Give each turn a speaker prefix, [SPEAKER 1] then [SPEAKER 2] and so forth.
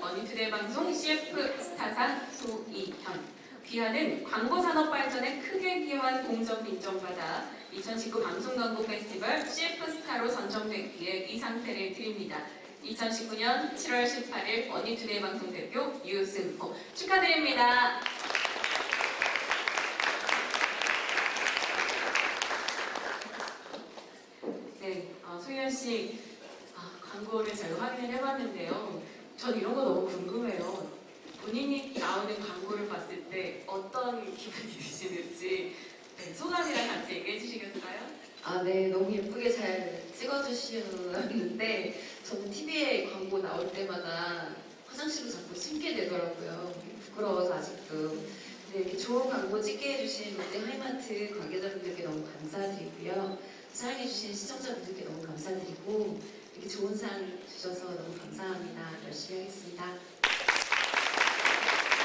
[SPEAKER 1] 머니투데이 방송 CF 스타상 소이현. 귀하는 광고 산업 발전에 크게 기여한 공적 인정받아 2019 방송 광고 페스티벌 CF 스타로 선정됐기에 이 상태를 드립니다. 2019년 7월 18일 머니투데이 방송 대표 유승호 축하드립니다. 네, 어, 소희연 씨 아, 광고를 제가 확인을 해봤는데요. 전 이런 거 너무 궁금해요. 본인이 나오는 광고를 봤을 때 어떤 기분이 드시는지 네, 소감이랑 같이 얘기해 주시겠어요?
[SPEAKER 2] 아, 네, 너무 예쁘게 잘 찍어주시는데 저는 TV에 광고 나올 때마다 화장실로 자꾸 숨게 되더라고요. 부끄러워서 아직도. 네, 이렇게 좋은 광고 찍게 해주신 롯데 하이마트 관계자분들께 너무 감사드리고요. 사랑해주신 시청자분들께 너무 감사드리고 이렇게 좋은 상 주셔서 너무 감사합니다. 열심히 하겠습니다.